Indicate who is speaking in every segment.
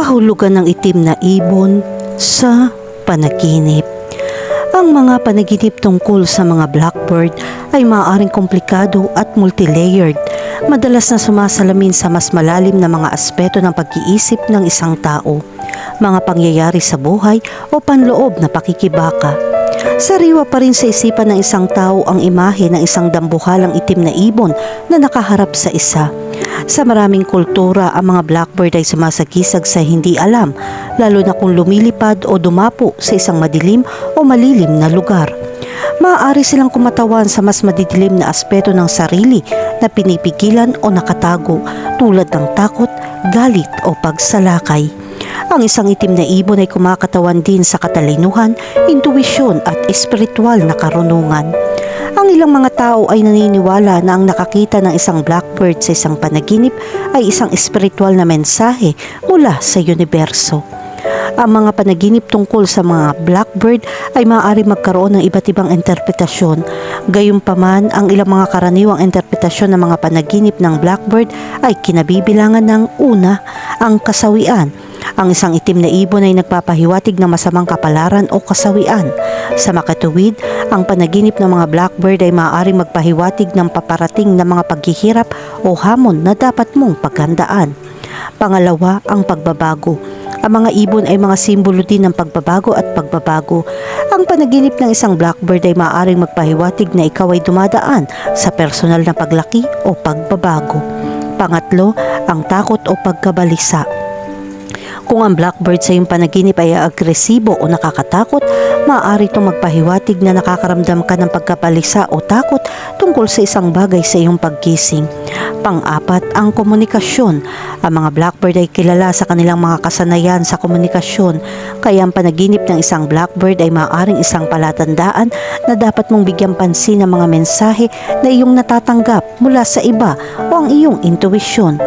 Speaker 1: kahulugan ng itim na ibon sa panaginip. Ang mga panaginip tungkol sa mga blackbird ay maaaring komplikado at multilayered. Madalas na sumasalamin sa mas malalim na mga aspeto ng pag-iisip ng isang tao, mga pangyayari sa buhay o panloob na pakikibaka. Sariwa pa rin sa isipan ng isang tao ang imahe ng isang dambuhalang itim na ibon na nakaharap sa isa. Sa maraming kultura, ang mga blackbird ay sumasagisag sa hindi alam, lalo na kung lumilipad o dumapo sa isang madilim o malilim na lugar. Maaari silang kumatawan sa mas madidilim na aspeto ng sarili na pinipigilan o nakatago tulad ng takot, galit o pagsalakay. Ang isang itim na ibon ay kumakatawan din sa katalinuhan, intuwisyon at espiritual na karunungan. Ang ilang mga tao ay naniniwala na ang nakakita ng isang blackbird sa isang panaginip ay isang espiritual na mensahe mula sa universo. Ang mga panaginip tungkol sa mga blackbird ay maaari magkaroon ng iba't ibang interpretasyon. Gayunpaman, ang ilang mga karaniwang interpretasyon ng mga panaginip ng blackbird ay kinabibilangan ng una, ang kasawian. Ang isang itim na ibon ay nagpapahiwatig ng masamang kapalaran o kasawian. Sa makatuwid, ang panaginip ng mga blackbird ay maaaring magpahiwatig ng paparating na mga paghihirap o hamon na dapat mong paghandaan. Pangalawa, ang pagbabago. Ang mga ibon ay mga simbolo din ng pagbabago at pagbabago. Ang panaginip ng isang blackbird ay maaaring magpahiwatig na ikaw ay dumadaan sa personal na paglaki o pagbabago. Pangatlo, ang takot o pagkabalisa. Kung ang blackbird sa iyong panaginip ay agresibo o nakakatakot, maaari itong magpahiwatig na nakakaramdam ka ng pagkapalisa o takot tungkol sa isang bagay sa iyong pagkising. Pang-apat, ang komunikasyon. Ang mga blackbird ay kilala sa kanilang mga kasanayan sa komunikasyon, kaya ang panaginip ng isang blackbird ay maaaring isang palatandaan na dapat mong bigyang pansin ng mga mensahe na iyong natatanggap mula sa iba ang iyong intuwisyon.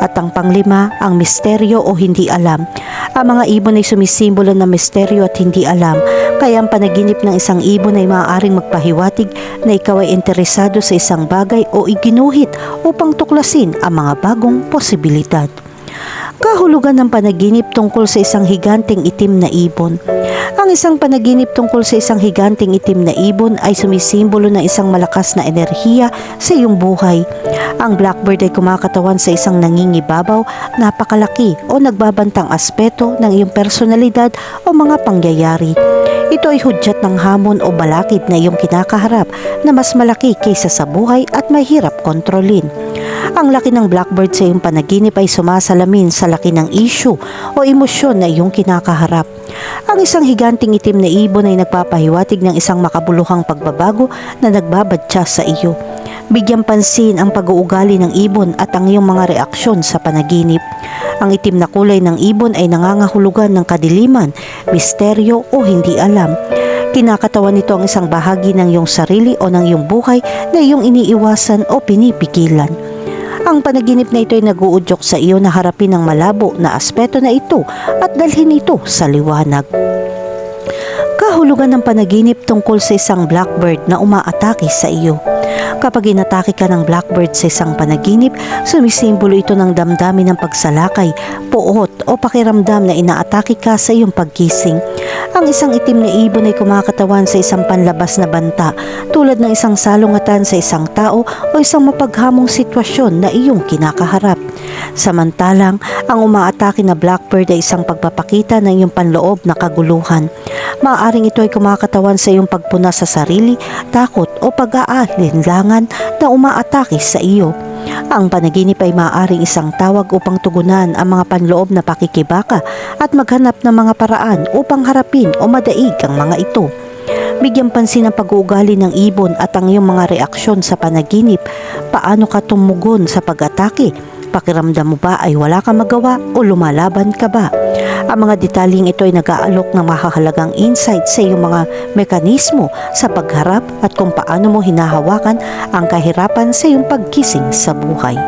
Speaker 1: At ang panglima, ang misteryo o hindi alam. Ang mga ibon ay sumisimbolo ng misteryo at hindi alam, kaya ang panaginip ng isang ibon ay maaaring magpahiwatig na ikaw ay interesado sa isang bagay o iginuhit upang tuklasin ang mga bagong posibilidad. Kahulugan ng panaginip tungkol sa isang higanting itim na ibon. Ang isang panaginip tungkol sa isang higanting itim na ibon ay sumisimbolo ng isang malakas na enerhiya sa iyong buhay. Ang blackbird ay kumakatawan sa isang nangingibabaw, napakalaki o nagbabantang aspeto ng iyong personalidad o mga pangyayari. Ito ay hudyat ng hamon o balakid na iyong kinakaharap na mas malaki kaysa sa buhay at mahirap kontrolin. Ang laki ng blackbird sa iyong panaginip ay sumasalamin sa laki ng issue o emosyon na iyong kinakaharap. Ang isang higanting itim na ibon ay nagpapahiwatig ng isang makabuluhang pagbabago na nagbabadya sa iyo. Bigyang pansin ang pag-uugali ng ibon at ang iyong mga reaksyon sa panaginip. Ang itim na kulay ng ibon ay nangangahulugan ng kadiliman, misteryo o hindi alam. Kinakatawan nito ang isang bahagi ng iyong sarili o ng iyong buhay na iyong iniiwasan o pinipigilan. Ang panaginip na ito ay naguudyok sa iyo na harapin ang malabo na aspeto na ito at dalhin ito sa liwanag. Kahulugan ng panaginip tungkol sa isang blackbird na umaatake sa iyo. Kapag inatake ka ng blackbird sa isang panaginip, sumisimbolo ito ng damdamin ng pagsalakay, puot o pakiramdam na inaatake ka sa iyong pagkising. Ang isang itim na ibon ay kumakatawan sa isang panlabas na banta tulad ng isang salungatan sa isang tao o isang mapaghamong sitwasyon na iyong kinakaharap. Samantalang, ang umaatake na blackbird ay isang pagpapakita ng iyong panloob na kaguluhan. Maaaring ito ay kumakatawan sa iyong pagpuna sa sarili, takot o pag-aalinlangan na umaatake sa iyo. Ang panaginip ay maaaring isang tawag upang tugunan ang mga panloob na pakikibaka at maghanap ng mga paraan upang harapin o madaig ang mga ito. Bigyan pansin ang pag-uugali ng ibon at ang iyong mga reaksyon sa panaginip. Paano ka tumugon sa pag-atake? Pakiramdam mo ba ay wala kang magawa o lumalaban ka ba? Ang mga detalyeng ito ay nag-aalok ng mahahalagang insight sa iyong mga mekanismo sa pagharap at kung paano mo hinahawakan ang kahirapan sa iyong pagkising sa buhay.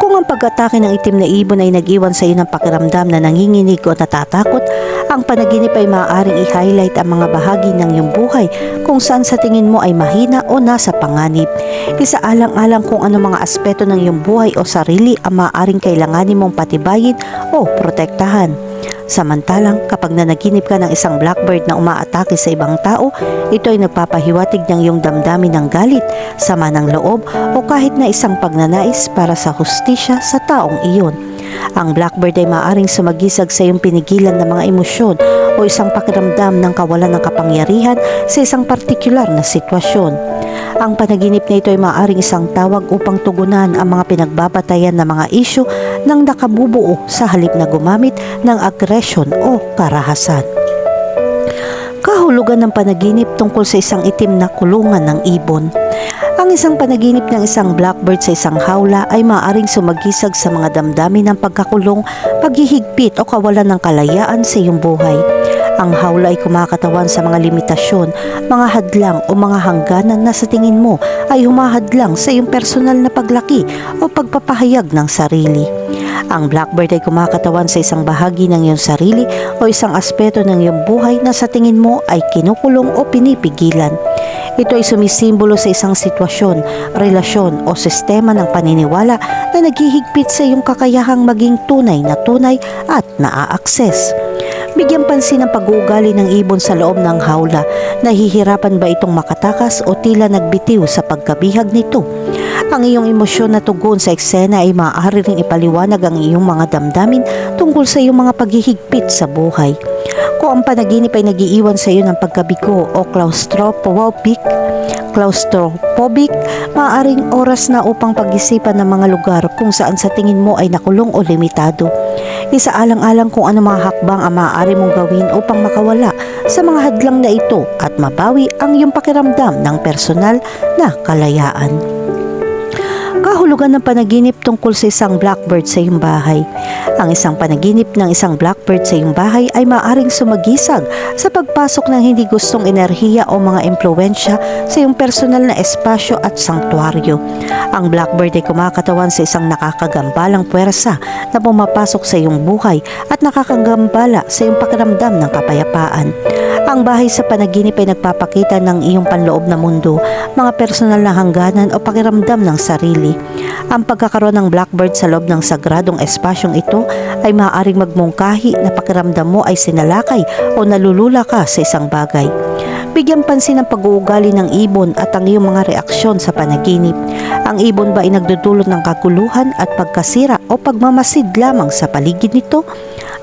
Speaker 1: Kung ang pag-atake ng itim na ibon ay nag-iwan sa iyo ng pakiramdam na nanginginig o natatakot, Ang panaginip ay maaaring i-highlight ang mga bahagi ng iyong buhay kung saan sa tingin mo ay mahina o nasa panganib. Isaalang-alang kung ano mga aspeto ng iyong buhay o sarili ang maaaring kailanganin mong patibayin o protektahan. Samantalang kapag nanaginip ka ng isang blackbird na umaatake sa ibang tao, ito ay nagpapahiwatig ng iyong damdamin ng galit, sama ng loob o kahit na isang pagnanais para sa hustisya sa taong iyon. Ang blackbird ay maaaring sumagisag sa iyong pinigilan ng mga emosyon o isang pakiramdam ng kawalan ng kapangyarihan sa isang partikular na sitwasyon. Ang panaginip na ito ay maaaring isang tawag upang tugunan ang mga pinagbabatayan ng mga isyu ng nakabubuo sa halip na gumamit ng aggression o karahasan. Kahulugan ng panaginip tungkol sa isang itim na kulungan ng ibon. Ang isang panaginip ng isang blackbird sa isang hawla ay maaaring sumagisag sa mga damdamin ng pagkakulong, paghihigpit o kawalan ng kalayaan sa iyong buhay. Ang hawla ay kumakatawan sa mga limitasyon, mga hadlang o mga hangganan na sa tingin mo ay humahadlang sa iyong personal na paglaki o pagpapahayag ng sarili. Ang blackbird ay kumakatawan sa isang bahagi ng iyong sarili o isang aspeto ng iyong buhay na sa tingin mo ay kinukulong o pinipigilan. Ito ay sumisimbolo sa isang sitwasyon, relasyon o sistema ng paniniwala na naghihigpit sa iyong kakayahang maging tunay na tunay at naa-access. Bigyan pansin ang pag-uugali ng ibon sa loob ng hawla. Nahihirapan ba itong makatakas o tila nagbitiw sa pagkabihag nito? Ang iyong emosyon na tugon sa eksena ay maaari ring ipaliwanag ang iyong mga damdamin tungkol sa iyong mga paghihigpit sa buhay. Kung ang panaginip ay nagiiwan sa iyo ng pagkabigo o claustrophobic, claustrophobic, maaaring oras na upang pag-isipan ng mga lugar kung saan sa tingin mo ay nakulong o limitado. Isaalang-alang kung ano mga hakbang ang maaari mong gawin upang makawala sa mga hadlang na ito at mabawi ang iyong pakiramdam ng personal na kalayaan. Kahulugan ng panaginip tungkol sa isang blackbird sa iyong bahay. Ang isang panaginip ng isang blackbird sa iyong bahay ay maaaring sumagisag sa pagpasok ng hindi gustong enerhiya o mga impluensya sa iyong personal na espasyo at sanktuaryo. Ang blackbird ay kumakatawan sa isang nakakagambalang puwersa na pumapasok sa iyong buhay at nakakagambala sa iyong pakiramdam ng kapayapaan. Ang bahay sa panaginip ay nagpapakita ng iyong panloob na mundo, mga personal na hangganan o pakiramdam ng sarili. Ang pagkakaroon ng blackbird sa loob ng sagradong espasyong ito ay maaaring magmungkahi na pakiramdam mo ay sinalakay o nalulula ka sa isang bagay. Bigyan pansin ang pag-uugali ng ibon at ang iyong mga reaksyon sa panaginip. Ang ibon ba ay nagdudulot ng kaguluhan at pagkasira o pagmamasid lamang sa paligid nito?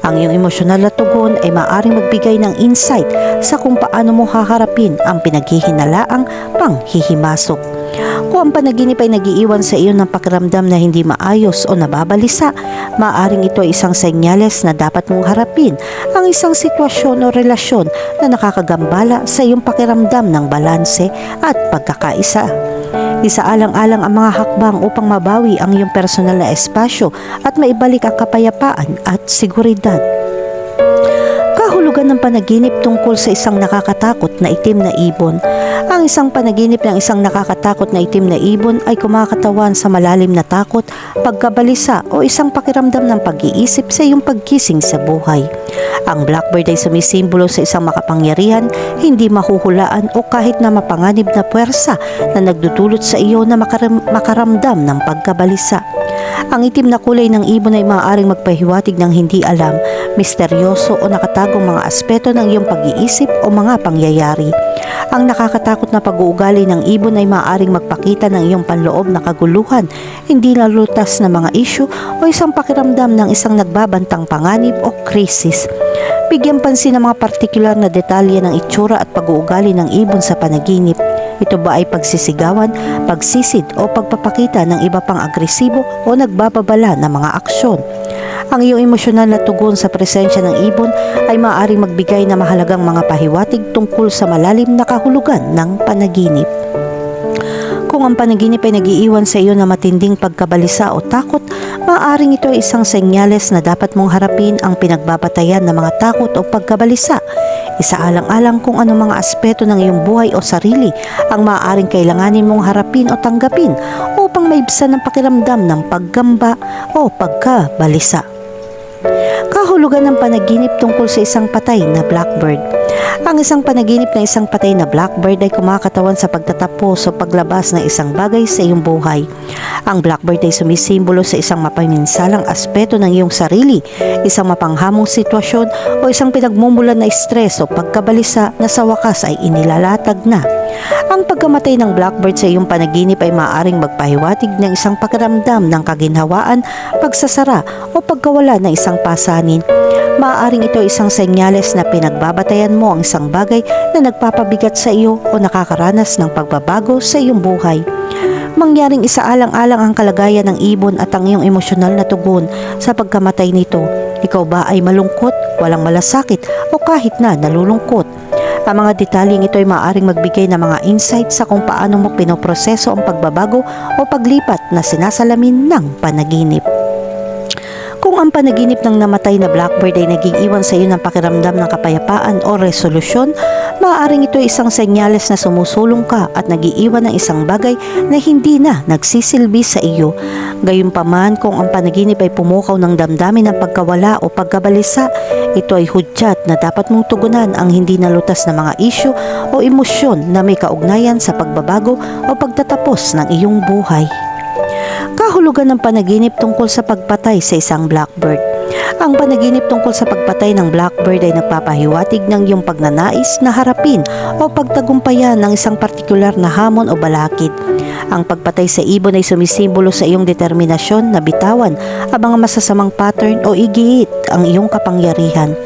Speaker 1: Ang iyong emosyonal na tugon ay maaaring magbigay ng insight sa kung paano mo haharapin ang pinaghihinalaang panghihimasok. Kung ang panaginip ay nagiiwan sa iyo ng pakiramdam na hindi maayos o nababalisa, maaaring ito ay isang senyales na dapat mong harapin ang isang sitwasyon o relasyon na nakakagambala sa iyong pakiramdam ng balanse at pagkakaisa. Isaalang-alang ang mga hakbang upang mabawi ang iyong personal na espasyo at maibalik ang kapayapaan at seguridad. Kahulugan ng panaginip tungkol sa isang nakakatakot na itim na ibon. Ang isang panaginip ng isang nakakatakot na itim na ibon ay kumakatawan sa malalim na takot, pagkabalisa o isang pakiramdam ng pag-iisip sa iyong pagkising sa buhay. Ang blackbird ay sumisimbolo sa isang makapangyarihan, hindi mahuhulaan o kahit na mapanganib na puwersa na nagdudulot sa iyo na makaram- makaramdam ng pagkabalisa. Ang itim na kulay ng ibon ay maaaring magpahiwatig ng hindi alam, misteryoso o nakatagong mga aspeto ng iyong pag-iisip o mga pangyayari. Ang nakakatakot na pag-uugali ng ibon ay maaaring magpakita ng iyong panloob na kaguluhan, hindi nalutas na mga isyu o isang pakiramdam ng isang nagbabantang panganib o krisis. Bigyan pansin ng mga partikular na detalye ng itsura at pag-uugali ng ibon sa panaginip. Ito ba ay pagsisigawan, pagsisid o pagpapakita ng iba pang agresibo o nagbababala ng mga aksyon? Ang iyong emosyonal na tugon sa presensya ng ibon ay maaaring magbigay na mahalagang mga pahiwatig tungkol sa malalim na kahulugan ng panaginip. Kung ang panaginip ay nagiiwan sa iyo na matinding pagkabalisa o takot, maaaring ito ay isang senyales na dapat mong harapin ang pinagbabatayan ng mga takot o pagkabalisa. Isaalang-alang kung anong mga aspeto ng iyong buhay o sarili ang maaaring kailanganin mong harapin o tanggapin upang maibsan ang pakiramdam ng paggamba o pagkabalisa. Kahulugan ng panaginip tungkol sa isang patay na blackbird. Ang isang panaginip na isang patay na blackbird ay kumakatawan sa pagtatapos o paglabas ng isang bagay sa iyong buhay. Ang blackbird ay sumisimbolo sa isang mapaminsalang aspeto ng iyong sarili, isang mapanghamong sitwasyon o isang pinagmumulan na stress o pagkabalisa na sa wakas ay inilalatag na. Ang pagkamatay ng blackbird sa iyong panaginip ay maaaring magpahiwatig ng isang pakiramdam ng kaginhawaan, pagsasara o pagkawala ng isang pasanin. Maaaring ito isang senyales na pinagbabatayan mo ang isang bagay na nagpapabigat sa iyo o nakakaranas ng pagbabago sa iyong buhay. Mangyaring isaalang-alang ang kalagayan ng ibon at ang iyong emosyonal na tugon sa pagkamatay nito. Ikaw ba ay malungkot, walang malasakit o kahit na nalulungkot? Ang mga detalyeng ito ay maaaring magbigay ng mga insight sa kung paano mo pinoproseso ang pagbabago o paglipat na sinasalamin ng panaginip. Kung ang panaginip ng namatay na blackbird ay naging iwan sa iyo ng pakiramdam ng kapayapaan o resolusyon, maaaring ito ay isang senyales na sumusulong ka at nagiiwan ng isang bagay na hindi na nagsisilbi sa iyo. Gayunpaman kung ang panaginip ay pumukaw ng damdamin ng pagkawala o pagkabalisa, ito ay hudyat na dapat mong tugunan ang hindi nalutas na mga isyu o emosyon na may kaugnayan sa pagbabago o pagtatapos ng iyong buhay kahulugan ng panaginip tungkol sa pagpatay sa isang blackbird. Ang panaginip tungkol sa pagpatay ng blackbird ay nagpapahiwatig ng iyong pagnanais na harapin o pagtagumpayan ng isang partikular na hamon o balakid. Ang pagpatay sa ibon ay sumisimbolo sa iyong determinasyon na bitawan ang mga masasamang pattern o igiit ang iyong kapangyarihan.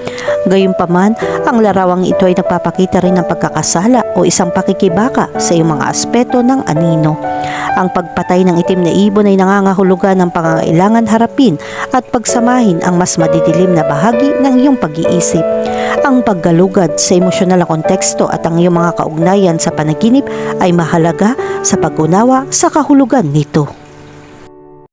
Speaker 1: Gayunpaman, ang larawang ito ay nagpapakita rin ng pagkakasala o isang pakikibaka sa iyong mga aspeto ng anino. Ang pagpatay ng itim na ibon ay nangangahulugan ng pangangailangan harapin at pagsamahin ang mas madidilim na bahagi ng iyong pag-iisip. Ang paggalugad sa emosyonal na konteksto at ang iyong mga kaugnayan sa panaginip ay mahalaga sa pag-unawa sa kahulugan nito.